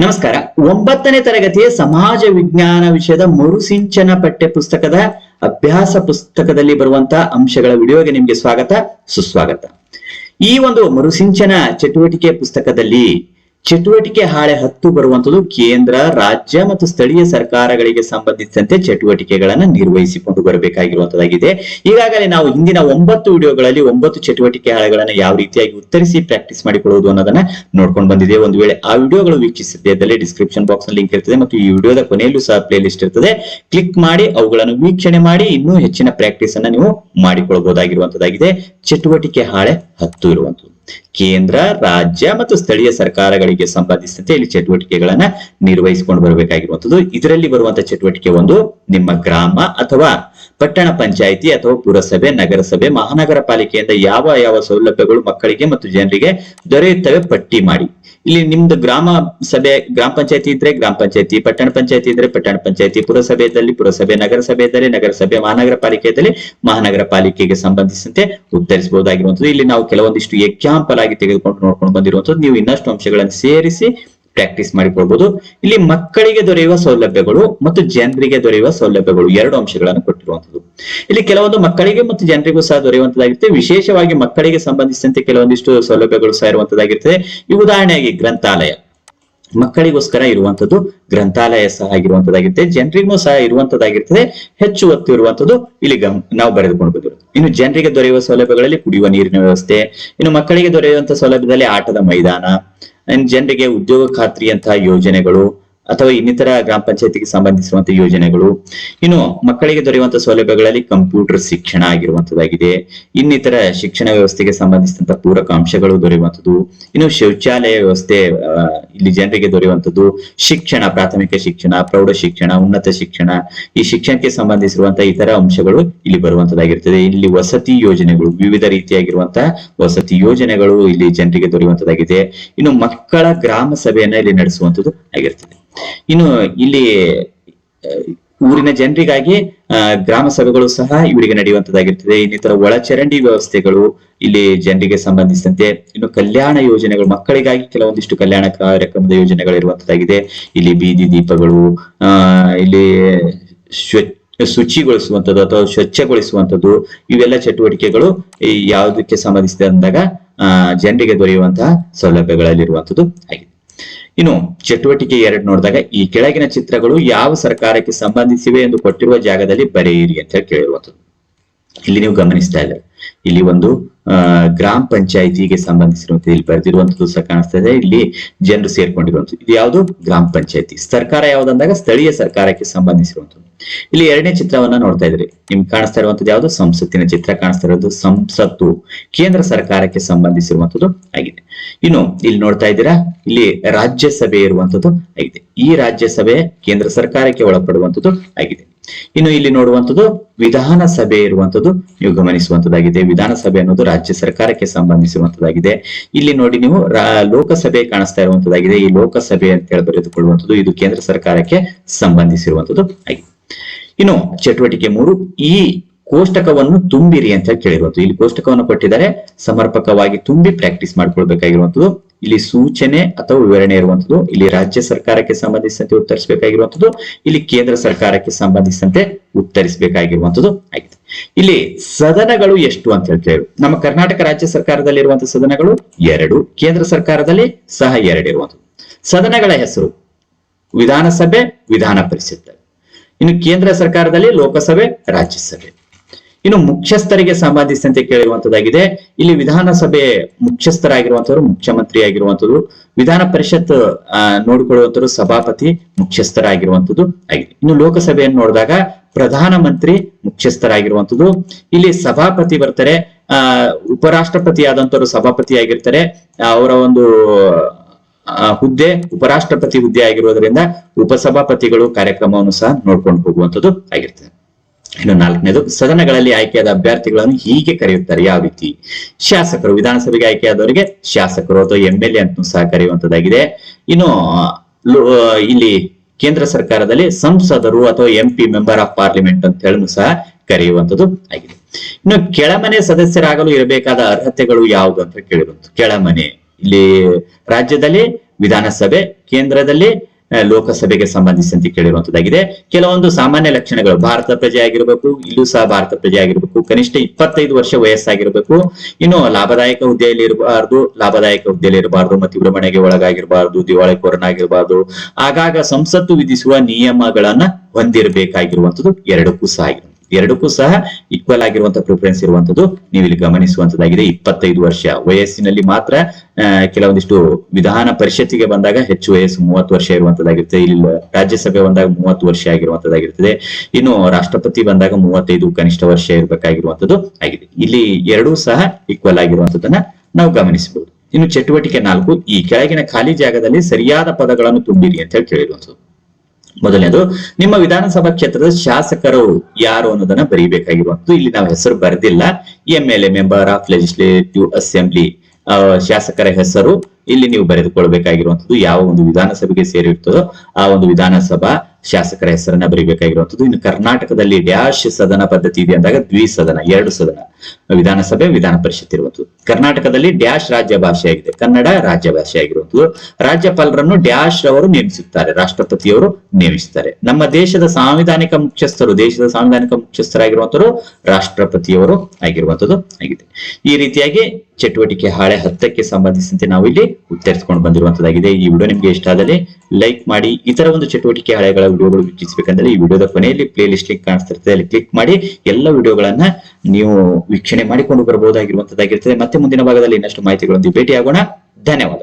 ನಮಸ್ಕಾರ. ಒಂಬತ್ತನೇ ತರಗತಿಯ ಸಮಾಜ ವಿಜ್ಞಾನ ವಿಷಯದ ಮರುಸಿಂಚನ ಪಠ್ಯ ಪುಸ್ತಕದ ಅಭ್ಯಾಸ ಪುಸ್ತಕದಲ್ಲಿ ಬರುವಂತಹ ಅಂಶಗಳ ವಿಡಿಯೋಗೆ ನಿಮ್ಗೆ ಸ್ವಾಗತ, ಸುಸ್ವಾಗತ. ಈ ಒಂದು ಮರುಸಿಂಚನ ಚಟುವಟಿಕೆ ಪುಸ್ತಕದಲ್ಲಿ ಚಟುವಟಿಕೆ ಹಾಳೆ ಹತ್ತು ಬರುವಂತದ್ದು ಕೇಂದ್ರ, ರಾಜ್ಯ ಮತ್ತು ಸ್ಥಳೀಯ ಸರ್ಕಾರಗಳಿಗೆ ಸಂಬಂಧಿಸಿದಂತೆ ಚಟುವಟಿಕೆಗಳನ್ನು ನಿರ್ವಹಿಸಿಕೊಂಡು ಬರಬೇಕಾಗಿರುವಂತದ್ದಾಗಿದೆ. ಈಗಾಗಲೇ ನಾವು ಹಿಂದಿನ ಒಂಬತ್ತು ವಿಡಿಯೋಗಳಲ್ಲಿ ಒಂಬತ್ತು ಚಟುವಟಿಕೆ ಹಾಳೆಗಳನ್ನು ಯಾವ ರೀತಿಯಾಗಿ ಉತ್ತರಿಸಿ ಪ್ರಾಕ್ಟೀಸ್ ಮಾಡಿಕೊಳ್ಳುವುದು ಅನ್ನೋದನ್ನ ನೋಡ್ಕೊಂಡು ಬಂದಿದೆ ಒಂದು ವೇಳೆ ಆ ವಿಡಿಯೋಗಳು ವೀಕ್ಷಿಸಿದ್ದಲ್ಲಿ ಡಿಸ್ಕ್ರಿಪ್ಷನ್ ಬಾಕ್ಸ್ ಲಿಂಕ್ ಇರ್ತದೆ ಮತ್ತು ಈ ವಿಡಿಯೋದ ಕೊನೆಯಲ್ಲೂ ಸಹ ಪ್ಲೇ ಲಿಸ್ಟ್ ಇರ್ತದೆ. ಕ್ಲಿಕ್ ಮಾಡಿ, ಅವುಗಳನ್ನು ವೀಕ್ಷಣೆ ಮಾಡಿ, ಇನ್ನೂ ಹೆಚ್ಚಿನ ಪ್ರಾಕ್ಟೀಸ್ ಅನ್ನ ನೀವು ಮಾಡಿಕೊಳ್ಳಬಹುದಾಗಿರುವಂತದಾಗಿದೆ ಚಟುವಟಿಕೆ ಹಾಳೆ ಹತ್ತು ಇರುವಂತದ್ದು. ಕೇಂದ್ರ, ರಾಜ್ಯ ಮತ್ತು ಸ್ಥಳೀಯ ಸರ್ಕಾರಗಳಿಗೆ ಸಂಬಂಧಿಸಿದಂತೆ ಇಲ್ಲಿ ಚಟುವಟಿಕೆಗಳನ್ನ ನಿರ್ವಹಿಸಿಕೊಂಡು ಬರಬೇಕಾಗಿರುವಂತದ್ದು ಇದರಲ್ಲಿ ಬರುವಂತಹ ಚಟುವಟಿಕೆ ಒಂದು, ನಿಮ್ಮ ಗ್ರಾಮ ಅಥವಾ ಪಟ್ಟಣ ಪಂಚಾಯಿತಿ ಅಥವಾ ಪುರಸಭೆ, ನಗರಸಭೆ ಮಹಾನಗರ ಪಾಲಿಕೆಯಿಂದ ಯಾವ ಯಾವ ಸೌಲಭ್ಯಗಳು ಮಕ್ಕಳಿಗೆ ಮತ್ತು ಜನರಿಗೆ ದೊರೆಯುತ್ತವೆ ಪಟ್ಟಿ ಮಾಡಿ. ಇಲ್ಲಿ ನಿಮ್ದು ಗ್ರಾಮ ಸಭೆ, ಗ್ರಾಮ ಪಂಚಾಯತಿ ಇದ್ರೆ ಗ್ರಾಮ ಪಂಚಾಯತಿ, ಪಟ್ಟಣ ಪಂಚಾಯತಿ ಇದ್ರೆ ಪಟ್ಟಣ ಪಂಚಾಯತಿ, ಪುರಸಭೆಯಲ್ಲಿ ಪುರಸಭೆ ನಗರಸಭೆ ಇದ್ದಲ್ಲಿ ನಗರಸಭೆ, ಮಹಾನಗರ ಪಾಲಿಕೆ ಇದ್ದಲ್ಲಿ ಮಹಾನಗರ ಪಾಲಿಕೆಗೆ ಸಂಬಂಧಿಸಿದಂತೆ ಉತ್ತರಿಸಬಹುದಾಗಿರುವಂತದ್ದು ಇಲ್ಲಿ ನಾವು ಕೆಲವೊಂದಿಷ್ಟು ಎಕ್ಸಾಂಪಲ್ ಆಗಿ ತೆಗೆದುಕೊಂಡು ನೋಡ್ಕೊಂಡು ಬಂದಿರುವಂತದ್ದು ನೀವು ಇನ್ನಷ್ಟು ಅಂಶಗಳನ್ನು ಸೇರಿಸಿ ಪ್ರಾಕ್ಟೀಸ್ ಮಾಡಿಕೊಳ್ಬಹುದು ಇಲ್ಲಿ ಮಕ್ಕಳಿಗೆ ದೊರೆಯುವ ಸೌಲಭ್ಯಗಳು ಮತ್ತು ಜನರಿಗೆ ದೊರೆಯುವ ಸೌಲಭ್ಯಗಳು ಎರಡು ಅಂಶಗಳನ್ನು ಕೊಟ್ಟಿರುವಂತದ್ದು ಇಲ್ಲಿ ಕೆಲವೊಂದು ಮಕ್ಕಳಿಗೆ ಮತ್ತು ಜನರಿಗೂ ಸಹ ದೊರೆಯುವಂತದ್ದಾಗಿರುತ್ತೆ ವಿಶೇಷವಾಗಿ ಮಕ್ಕಳಿಗೆ ಸಂಬಂಧಿಸಿದಂತೆ ಕೆಲವೊಂದಿಷ್ಟು ಸೌಲಭ್ಯಗಳು ಸಹ ಇರುವಂತದ್ದಾಗಿರ್ತದೆ ಈ ಉದಾಹರಣೆಯಾಗಿ ಗ್ರಂಥಾಲಯ. ಮಕ್ಕಳಿಗೋಸ್ಕರ ಇರುವಂತದ್ದು ಗ್ರಂಥಾಲಯ ಸಹ ಆಗಿರುವಂತದ್ದಾಗಿರುತ್ತೆ ಜನರಿಗೂ ಸಹ ಇರುವಂತದ್ದಾಗಿರ್ತದೆ ಹೆಚ್ಚು ಒತ್ತು ಇರುವಂತದ್ದು ಇಲ್ಲಿ ಗಮ್, ನಾವು ಬರೆದುಕೊಂಡು ಬಂದಿರೋದು. ಇನ್ನು ಜನರಿಗೆ ದೊರೆಯುವ ಸೌಲಭ್ಯಗಳಲ್ಲಿ ಕುಡಿಯುವ ನೀರಿನ ವ್ಯವಸ್ಥೆ, ಇನ್ನು ಮಕ್ಕಳಿಗೆ ದೊರೆಯುವಂತಹ ಸೌಲಭ್ಯದಲ್ಲಿ ಆಟದ ಮೈದಾನ ಜನರಿಗೆ ಉದ್ಯೋಗ ಖಾತ್ರಿ ಅಂತ ಯೋಜನೆಗಳು ಅಥವಾ ಇನ್ನಿತರ ಗ್ರಾಮ ಪಂಚಾಯತಿಗೆ ಸಂಬಂಧಿಸಿರುವಂತಹ ಯೋಜನೆಗಳು, ಇನ್ನು ಮಕ್ಕಳಿಗೆ ದೊರೆಯುವಂತಹ ಸೌಲಭ್ಯಗಳಲ್ಲಿ ಕಂಪ್ಯೂಟರ್ ಶಿಕ್ಷಣ ಆಗಿರುವಂತದ್ದಾಗಿದೆ. ಇನ್ನಿತರ ಶಿಕ್ಷಣ ವ್ಯವಸ್ಥೆಗೆ ಸಂಬಂಧಿಸಿದಂತಹ ಪೂರಕ ಅಂಶಗಳು ದೊರೆಯುವಂಥದ್ದು ಇನ್ನು ಶೌಚಾಲಯ ವ್ಯವಸ್ಥೆ ಇಲ್ಲಿ ಜನರಿಗೆ ದೊರೆಯುವಂಥದ್ದು ಶಿಕ್ಷಣ, ಪ್ರಾಥಮಿಕ ಶಿಕ್ಷಣ, ಪ್ರೌಢ ಶಿಕ್ಷಣ, ಉನ್ನತ ಶಿಕ್ಷಣ, ಈ ಶಿಕ್ಷಣಕ್ಕೆ ಸಂಬಂಧಿಸಿರುವಂತಹ ಇತರ ಅಂಶಗಳು ಇಲ್ಲಿ ಬರುವಂತದ್ದಾಗಿರ್ತದೆ ಇಲ್ಲಿ ವಸತಿ ಯೋಜನೆಗಳು, ವಿವಿಧ ರೀತಿಯಾಗಿರುವಂತಹ ವಸತಿ ಯೋಜನೆಗಳು ಇಲ್ಲಿ ಜನರಿಗೆ ದೊರೆಯುವಂತದ್ದಾಗಿದೆ. ಇನ್ನು ಮಕ್ಕಳ ಗ್ರಾಮ ಸಭೆಯನ್ನ ಇಲ್ಲಿ ನಡೆಸುವಂತದ್ದು ಆಗಿರ್ತದೆ ಇನ್ನು ಇಲ್ಲಿ ಊರಿನ ಜನರಿಗಾಗಿ ಗ್ರಾಮ ಸಭೆಗಳು ಸಹ ಇವರಿಗೆ ನಡೆಯುವಂತದ್ದಾಗಿರ್ತದೆ ಇನ್ನಿತರ ಒಳಚರಂಡಿ ವ್ಯವಸ್ಥೆಗಳು ಇಲ್ಲಿ ಜನರಿಗೆ ಸಂಬಂಧಿಸಿದಂತೆ ಇನ್ನು ಕಲ್ಯಾಣ ಯೋಜನೆಗಳು, ಮಕ್ಕಳಿಗಾಗಿ ಕೆಲವೊಂದಿಷ್ಟು ಕಲ್ಯಾಣ ಕಾರ್ಯಕ್ರಮದ ಯೋಜನೆಗಳು ಇರುವಂತದ್ದಾಗಿದೆ. ಇಲ್ಲಿ ಬೀದಿ ದೀಪಗಳು ಇಲ್ಲಿ ಶುಚಿಗೊಳಿಸುವಂತದ್ದು ಅಥವಾ ಸ್ವಚ್ಛಗೊಳಿಸುವಂಥದ್ದು ಇವೆಲ್ಲ ಚಟುವಟಿಕೆಗಳು ಯಾವುದಕ್ಕೆ ಸಂಬಂಧಿಸಿದೆ ಅಂದಾಗ ಜನರಿಗೆ ದೊರೆಯುವಂತಹ ಸೌಲಭ್ಯಗಳಲ್ಲಿರುವಂಥದ್ದು ಆಗಿದೆ. ಇನ್ನು ಚಟುವಟಿಕೆ ಎರಡು ನೋಡಿದಾಗ ಈ ಕೆಳಗಿನ ಚಿತ್ರಗಳು ಯಾವ ಸರ್ಕಾರಕ್ಕೆ ಸಂಬಂಧಿಸಿವೆ ಎಂದು ಕೊಟ್ಟಿರುವ ಜಾಗದಲ್ಲಿ ಬರೆಯಿರಿ ಅಂತ ಹೇಳಿ ಕೇಳಿರುವಂಥದ್ದು. ಇಲ್ಲಿ ನೀವು ಗಮನಿಸ್ತಾ ಇದ್ದಾರೆ? ಇಲ್ಲಿ ಒಂದು ಗ್ರಾಮ ಪಂಚಾಯಿತಿಗೆ ಸಂಬಂಧಿಸಿರುವಂತದ್ದು ಇಲ್ಲಿ ಬರೆದಿರುವಂತದ್ದು ಸಹ ಕಾಣಿಸ್ತಾ ಇದೆ. ಇಲ್ಲಿ ಜನರು ಸೇರ್ಕೊಂಡಿರುವಂತದ್ದು ಇದು ಯಾವುದು? ಗ್ರಾಮ ಪಂಚಾಯಿತಿ. ಸರ್ಕಾರ ಯಾವ್ದಂದಾಗ ಸ್ಥಳೀಯ ಸರ್ಕಾರಕ್ಕೆ ಸಂಬಂಧಿಸಿರುವಂತದ್ದು ಇಲ್ಲಿ ಎರಡನೇ ಚಿತ್ರವನ್ನ ನೋಡ್ತಾ ಇದ್ರಿ. ನಿಮ್ಗೆ ಕಾಣಿಸ್ತಾ ಇರುವಂತದ್ದು ಯಾವುದು? ಸಂಸತ್ತಿನ ಚಿತ್ರ ಕಾಣಿಸ್ತಾ ಇರೋದು ಸಂಸತ್ತು. ಕೇಂದ್ರ ಸರ್ಕಾರಕ್ಕೆ ಸಂಬಂಧಿಸಿರುವಂತದ್ದು ಆಗಿದೆ. ಇನ್ನು ಇಲ್ಲಿ ನೋಡ್ತಾ ಇದ್ದೀರಾ? ಇಲ್ಲಿ ರಾಜ್ಯಸಭೆ ಇರುವಂತದ್ದು ಆಗಿದೆ. ಈ ರಾಜ್ಯಸಭೆ ಕೇಂದ್ರ ಸರ್ಕಾರಕ್ಕೆ ಒಳಪಡುವಂತದ್ದು ಆಗಿದೆ. ಇನ್ನು ಇಲ್ಲಿ ನೋಡುವಂಥದ್ದು ವಿಧಾನಸಭೆ ಇರುವಂತದ್ದು ನೀವು ಗಮನಿಸುವಂತದ್ದಾಗಿದೆ ವಿಧಾನಸಭೆ ಅನ್ನೋದು ರಾಜ್ಯ ಸರ್ಕಾರಕ್ಕೆ ಸಂಬಂಧಿಸಿರುವಂತದ್ದಾಗಿದೆ ಇಲ್ಲಿ ನೋಡಿ ನೀವು ಲೋಕಸಭೆ ಕಾಣಿಸ್ತಾ ಇರುವಂತದ್ದಾಗಿದೆ ಈ ಲೋಕಸಭೆ ಅಂತ ಹೇಳಿ ಬರೆದುಕೊಳ್ಳುವಂಥದ್ದು ಇದು ಕೇಂದ್ರ ಸರ್ಕಾರಕ್ಕೆ ಸಂಬಂಧಿಸಿರುವಂತದ್ದು ಆಗಿದೆ. ಇನ್ನು ಚಟುವಟಿಕೆ ಮೂರು, ಈ ಕೋಷ್ಟಕವನ್ನು ತುಂಬಿರಿ ಅಂತ ಕೇಳಿರುವಂತದ್ದು ಇಲ್ಲಿ ಕೋಷ್ಟಕವನ್ನು ಕೊಟ್ಟಿದ್ದಾರೆ. ಸಮರ್ಪಕವಾಗಿ ತುಂಬಿ ಪ್ರಾಕ್ಟೀಸ್ ಮಾಡ್ಕೊಳ್ಬೇಕಾಗಿರುವಂತದ್ದು ಇಲ್ಲಿ ಸೂಚನೆ ಅಥವಾ ವಿವರಣೆ ಇರುವಂತದ್ದು ಇಲ್ಲಿ ರಾಜ್ಯ ಸರ್ಕಾರಕ್ಕೆ ಸಂಬಂಧಿಸಿದಂತೆ ಉತ್ತರಿಸಬೇಕಾಗಿರುವಂತದ್ದು ಇಲ್ಲಿ ಕೇಂದ್ರ ಸರ್ಕಾರಕ್ಕೆ ಸಂಬಂಧಿಸಿದಂತೆ ಉತ್ತರಿಸಬೇಕಾಗಿರುವಂತದ್ದು ಆಗಿದೆ ಇಲ್ಲಿ ಸದನಗಳು ಎಷ್ಟು ಅಂತ ಹೇಳ್ತೇವೆ ನಮ್ಮ ಕರ್ನಾಟಕ ರಾಜ್ಯ ಸರ್ಕಾರದಲ್ಲಿ ಇರುವಂತಹ ಸದನಗಳು ಎರಡು, ಕೇಂದ್ರ ಸರ್ಕಾರದಲ್ಲಿ ಸಹ ಎರಡು ಇರುವಂತದ್ದು ಸದನಗಳ ಹೆಸರು ವಿಧಾನಸಭೆ, ವಿಧಾನ ಪರಿಷತ್. ಇನ್ನು ಕೇಂದ್ರ ಸರ್ಕಾರದಲ್ಲಿ ಲೋಕಸಭೆ ರಾಜ್ಯಸಭೆ ಇನ್ನು ಮುಖ್ಯಸ್ಥರಿಗೆ ಸಂಬಂಧಿಸಿದಂತೆ ಕೇಳಿರುವಂತದ್ದಾಗಿದೆ. ಇಲ್ಲಿ ವಿಧಾನಸಭೆ ಮುಖ್ಯಸ್ಥರಾಗಿರುವಂತವರು ಮುಖ್ಯಮಂತ್ರಿ ಆಗಿರುವಂತದ್ದು ವಿಧಾನ ಪರಿಷತ್ ಆ, ನೋಡಿಕೊಳ್ಳುವಂತವರು ಸಭಾಪತಿ ಮುಖ್ಯಸ್ಥರಾಗಿರುವಂತದ್ದು ಆಗಿದೆ. ಇನ್ನು ಲೋಕಸಭೆಯನ್ನು ನೋಡಿದಾಗ ಪ್ರಧಾನಮಂತ್ರಿ ಮುಖ್ಯಸ್ಥರಾಗಿರುವಂತದ್ದು. ಇಲ್ಲಿ ಸಭಾಪತಿ ಬರ್ತಾರೆ. ಆ ಉಪರಾಷ್ಟ್ರಪತಿ ಆದಂತವರು ಸಭಾಪತಿ ಆಗಿರ್ತಾರೆ ಅವರ ಒಂದು ಹುದ್ದೆ ಉಪರಾಷ್ಟ್ರಪತಿ ಹುದ್ದೆ ಆಗಿರುವುದರಿಂದ ಉಪಸಭಾಪತಿಗಳು ಕಾರ್ಯಕ್ರಮವನ್ನು ಸಹ ನೋಡ್ಕೊಂಡು ಹೋಗುವಂತದ್ದು ಆಗಿರ್ತದೆ. ಇನ್ನು ನಾಲ್ಕನೇದು, ಸದನಗಳಲ್ಲಿ ಆಯ್ಕೆಯಾದ ಅಭ್ಯರ್ಥಿಗಳನ್ನು ಹೀಗೆ ಕರೆಯುತ್ತಾರೆ. ಯಾವ ರೀತಿ? ಶಾಸಕರು, ವಿಧಾನಸಭೆಗೆ ಆಯ್ಕೆಯಾದವರಿಗೆ ಶಾಸಕರು ಅಥವಾ ಎಂ ಎಲ್ ಎ ಅಂತ ಸಹ ಕರೆಯುವಂತದ್ದಾಗಿದೆ ಇನ್ನು ಇಲ್ಲಿ ಕೇಂದ್ರ ಸರ್ಕಾರದಲ್ಲಿ ಸಂಸದರು ಅಥವಾ M P member of parliament ಅಂತ ಹೇಳಿ ಸಹ ಕರೆಯುವಂತದ್ದು ಆಗಿದೆ. ಇನ್ನು ಕೆಳಮನೆ ಸದಸ್ಯರಾಗಲು ಇರಬೇಕಾದ ಅರ್ಹತೆಗಳು ಯಾವುದು ಅಂತ ಕೇಳಿರುವಂತ ಕೆಳಮನೆ. ಇಲ್ಲಿ ರಾಜ್ಯದಲ್ಲಿ, ವಿಧಾನಸಭೆ, ಕೇಂದ್ರದಲ್ಲಿ ಲೋಕಸಭೆಗೆ ಸಂಬಂಧಿಸಿದಂತೆ ಕೇಳಿರುವಂತದ್ದಾಗಿದೆ. ಕೆಲವೊಂದು ಸಾಮಾನ್ಯ ಲಕ್ಷಣಗಳು, ಭಾರತ ಪ್ರಜೆ ಆಗಿರಬೇಕು ಇಲ್ಲೂ ಸಹ ಭಾರತ ಪ್ರಜೆ ಆಗಿರಬೇಕು ಕನಿಷ್ಠ ಇಪ್ಪತ್ತೈದು ವರ್ಷ ವಯಸ್ಸಾಗಿರಬೇಕು, ಇನ್ನು ಲಾಭದಾಯಕ ಹುದ್ದೆಯಲ್ಲಿ ಇರಬಾರ್ದು, ಲಾಭದಾಯಕ ಹುದ್ದೆಯಲ್ಲಿ ಇರಬಾರ್ದು, ಮತ್ತು ವಿಭ್ರಮಣೆಗೆ ಒಳಗಾಗಿರಬಾರ್ದು ದಿವಾಳಿಕೋರನಾಗಿರಬಾರ್ದು ಆಗಾಗ ಸಂಸತ್ತು ವಿಧಿಸುವ ನಿಯಮಗಳನ್ನ ಹೊಂದಿರಬೇಕಾಗಿರುವಂತದ್ದು ಎರಡಕ್ಕೂ ಸಹ ಆಗಿರುತ್ತೆ ಎರಡಕ್ಕೂ ಸಹ ಈಕ್ವಲ್ ಆಗಿರುವಂತಹ ಪ್ರಿಫರೆನ್ಸ್ ಇರುವಂತದ್ದು ನೀವು ಇಲ್ಲಿ ಗಮನಿಸುವಂತದ್ದಾಗಿದೆ. ಇಪ್ಪತ್ತೈದು ವರ್ಷ ವಯಸ್ಸಿನಲ್ಲಿ ಮಾತ್ರ ಕೆಲವೊಂದಿಷ್ಟು ವಿಧಾನ ಪರಿಷತ್ತಿಗೆ ಬಂದಾಗ ಹೆಚ್ಚು ವಯಸ್ಸು ಮೂವತ್ತು ವರ್ಷ ಇರುವಂತದಾಗಿರುತ್ತೆ ಇಲ್ಲಿ ರಾಜ್ಯಸಭೆ ಬಂದಾಗ ಮೂವತ್ತು ವರ್ಷ ಆಗಿರುವಂತದ್ದಾಗಿರ್ತದೆ ಇನ್ನು ರಾಷ್ಟ್ರಪತಿ ಬಂದಾಗ ಮೂವತ್ತೈದು ಕನಿಷ್ಠ ವರ್ಷ ಇರಬೇಕಾಗಿರುವಂತದ್ದು ಆಗಿದೆ. ಇಲ್ಲಿ ಎರಡೂ ಸಹ ಈಕ್ವಲ್ ಆಗಿರುವಂತದನ್ನ ನಾವು ಗಮನಿಸಬಹುದು. ಇನ್ನು ಚಟುವಟಿಕೆ ನಾಲ್ಕು, ಈ ಕೆಳಗಿನ ಖಾಲಿ ಜಾಗದಲ್ಲಿ ಸರಿಯಾದ ಪದಗಳನ್ನು ತುಂಬಿರಿ ಅಂತ ಹೇಳಿ ಕೇಳಿರುವಂತದ್ದು. ಮೊದಲನೇದು, ನಿಮ್ಮ ವಿಧಾನಸಭಾ ಕ್ಷೇತ್ರದ ಶಾಸಕರು ಯಾರು ಅನ್ನೋದನ್ನ ಬರೀಬೇಕಾಗಿರುವಂತದ್ದು ಇಲ್ಲಿ ನಾವು ಹೆಸರು ಬರೆದಿಲ್ಲ. M L A member of legislative assembly ಶಾಸಕರ ಹೆಸರು ಇಲ್ಲಿ ನೀವು ಬರೆದುಕೊಳ್ಬೇಕಾಗಿರುವಂತದ್ದು ಯಾವ ಒಂದು ವಿಧಾನಸಭೆಗೆ ಸೇರಿರ್ತದೋ ಆ ಒಂದು ವಿಧಾನಸಭಾ ಶಾಸಕರ ಹೆಸರನ್ನ ಬರೀಬೇಕಾಗಿರುವಂತದ್ದು ಇನ್ನು ಕರ್ನಾಟಕದಲ್ಲಿ ಡ್ಯಾಶ್ ಸದನ ಪದ್ಧತಿ ಇದೆ ಅಂದಾಗ ದ್ವಿಸದನ ಎರಡು ಸದನ. ವಿಧಾನಸಭೆ, ವಿಧಾನ ಪರಿಷತ್ ಇರುವಂತದ್ದು ಕರ್ನಾಟಕದಲ್ಲಿ ಡ್ಯಾಶ್ ರಾಜ್ಯ ಭಾಷೆಯಾಗಿದೆ ಕನ್ನಡ ರಾಜ್ಯ ಭಾಷೆ ರಾಜ್ಯಪಾಲರನ್ನು ಡ್ಯಾಶ್ ರವರು ನೇಮಿಸುತ್ತಾರೆ, ರಾಷ್ಟ್ರಪತಿಯವರು ನೇಮಿಸುತ್ತಾರೆ. ನಮ್ಮ ದೇಶದ ಸಾಂವಿಧಾನಿಕ ಮುಖ್ಯಸ್ಥರು, ದೇಶದ ಸಾಂವಿಧಾನಿಕ ಮುಖ್ಯಸ್ಥರಾಗಿರುವಂತವರು ರಾಷ್ಟ್ರಪತಿಯವರು ಆಗಿರುವಂತದ್ದು ಆಗಿದೆ. ಈ ರೀತಿಯಾಗಿ ಚಟುವಟಿಕೆ ಹಾಳೆ ಹತ್ತಕ್ಕೆ ಸಂಬಂಧಿಸಿದಂತೆ ನಾವು ಇಲ್ಲಿ ಉತ್ತರಿಸಿಕೊಂಡು ಬಂದಿರುವಂತದ್ದಾಗಿದೆ ಈ ವಿಡಿಯೋ ನಿಮ್ಗೆ ಇಷ್ಟ ಆದಲ್ಲಿ ಲೈಕ್ ಮಾಡಿ, ಇತರ ಒಂದು ಚಟುವಟಿಕೆ ಹಾಳೆಗಳ ವಿಡಿಯೋಗಳು ವೀಕ್ಷಿಸಬೇಕಂದ್ರೆ ಈ ವಿಡಿಯೋದ ಕೊನೆಯಲ್ಲಿ ಪ್ಲೇ ಲಿಸ್ಟ್ ಲಿಂಕ್ ಕಾಣಿಸ್ತಿರ್ತದೆ ಅಲ್ಲಿ ಕ್ಲಿಕ್ ಮಾಡಿ ಎಲ್ಲ ವಿಡಿಯೋಗಳನ್ನ ನೀವು ವೀಕ್ಷಣೆ ಮಾಡಿಕೊಂಡು ಬರಬಹುದಾಗಿರುವಂತದ್ದಾಗಿರ್ತದೆ ಮತ್ತೆ ಮುಂದಿನ ಭಾಗದಲ್ಲಿ ಇನ್ನಷ್ಟು ಮಾಹಿತಿಗಳೊಂದಿಗೆ ಭೇಟಿಯಾಗೋಣ. ಧನ್ಯವಾದ.